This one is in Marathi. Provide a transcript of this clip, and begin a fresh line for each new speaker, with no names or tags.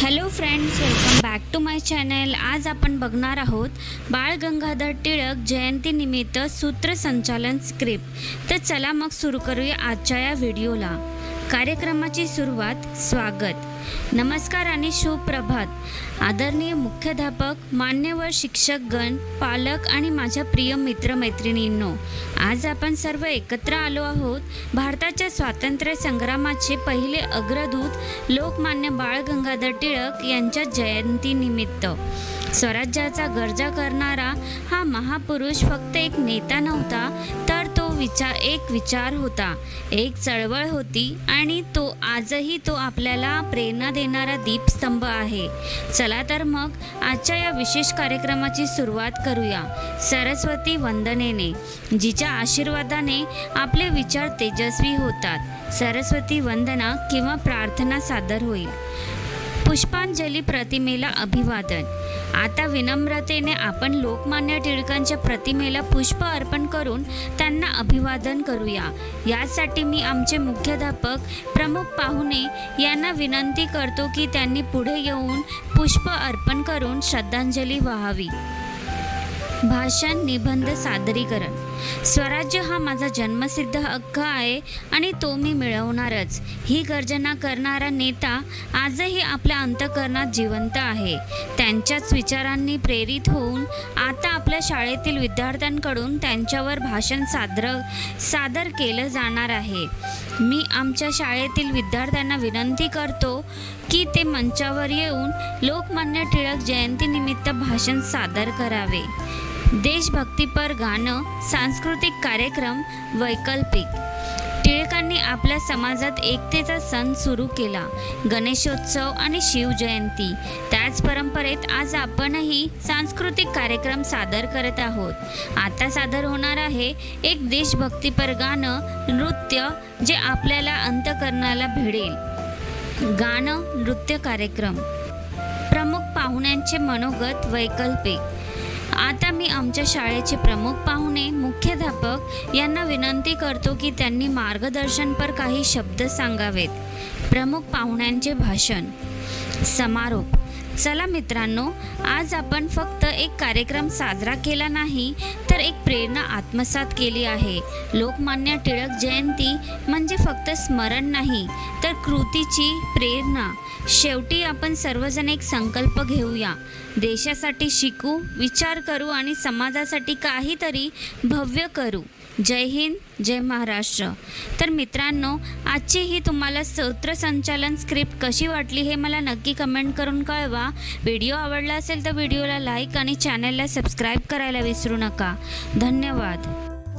Hello friends welcome back to my channel. आज आपण बघणार आहोत बाळ गंगाधर टिळक जयंतीनिमित्त सूत्रसंचालन स्क्रिप्ट तर चला मग सुरू करूया आजच्या या व्हिडिओला कार्यक्रमाची सुरुवात. स्वागत. नमस्कार आणि सुप्रभात. आदरणीय मुख्याध्यापक मान्यवर शिक्षकगण पालक आणि माझ्या प्रिय मित्रमैत्रिणींनो आज आपण सर्व एकत्र आलो आहोत भारताच्या स्वातंत्र्य संग्रामाचे पहिले अग्रदूत लोकमान्य बाळ गंगाधर टिळक यांच्या जयंतीनिमित्त. स्वराज्याचा गरजा करणारा हा महापुरुष फक्त एक नेता नव्हता तर विचार एक विचार होता. एक चळवळ होती आणि तो आजही तो आपल्याला प्रेरणा देणारा दीपस्तंभ आहे. चला तर मग आजच्या या विशेष कार्यक्रमाची सुरुवात करूया. सरस्वती वंदनेने जिच्या आशीर्वादाने आपले विचार तेजस्वी होतात. सरस्वती वंदना किंवा प्रार्थना सादर होईल. पुष्पांजली प्रतिमेला अभिवादन. आता विनम्रतेने आपण लोकमान्य टिळकांच्या प्रतिमेला पुष्प अर्पण करून त्यांना अभिवादन करूया. यासाठी मी आमचे मुख्याध्यापक प्रमुख पाहुणे यांना विनंती करतो की त्यांनी पुढे येऊन पुष्प अर्पण करून श्रद्धांजली वाहावी. भाषण निबंध सादरीकरण. स्वराज्य हा माझा जन्मसिद्ध हक्क आहे आणि तो मी मिळवणारच. ही गर्जना करणारा नेता आजही आपल्या अंतकरणात जिवंत आहे. त्यांच्याच विचारांनी प्रेरित होऊन आता आपल्या शाळेतील विद्यार्थ्यांकडून त्यांच्यावर भाषण सादर सादर केलं जाणार आहे. मी आमच्या शाळेतील विद्यार्थ्यांना विनंती करतो की ते मंचावर येऊन लोकमान्य टिळक जयंतीनिमित्त भाषण सादर करावे. देशभक्तीपर गाणं सांस्कृतिक कार्यक्रम वैकल्पिक. टिळकांनी आपल्या समाजात एकतेचा सण सुरू केला. गणेशोत्सव आणि शिवजयंती. त्याच परंपरेत आज आपणही सांस्कृतिक कार्यक्रम सादर करत आहोत. आता सादर होणार आहे एक देशभक्तीपर गाणं नृत्य जे आपल्याला अंतकरणाला भिडेल. गाणं नृत्य कार्यक्रम. प्रमुख पाहुण्यांचे मनोगत वैकल्पिक. आता मी आमच्या शाळेचे प्रमुख पाहुणे मुख्याध्यापक यांना विनंती करतो की त्यांनी मार्गदर्शनपर काही शब्द सांगावेत. प्रमुख पाहुण्यांचे भाषण. समारोप. चला मित्रांनो आज आपण फक्त एक कार्यक्रम साजरा केला नाही तर एक प्रेरणा आत्मसात केली आहे. लोकमान्य टिळक जयंती म्हणजे फक्त स्मरण नाही तर कृतीची प्रेरणा. शेवटी आपण सर्वजण एक संकल्प घेऊया. देशासाठी शिकू विचार करू आणि समाजासाठी काहीतरी भव्य करू. जय हिंद जय महाराष्ट्र. तर मित्रांनो आजची ही तुम्हाला सूत्रसंचालन स्क्रिप्ट कशी वाटली हे मला नक्की कमेंट करून कळवा. व्हिडिओ आवडला असेल तर व्हिडिओला लाईक आणि चॅनलला सबस्क्राईब करायला विसरू नका. धन्यवाद.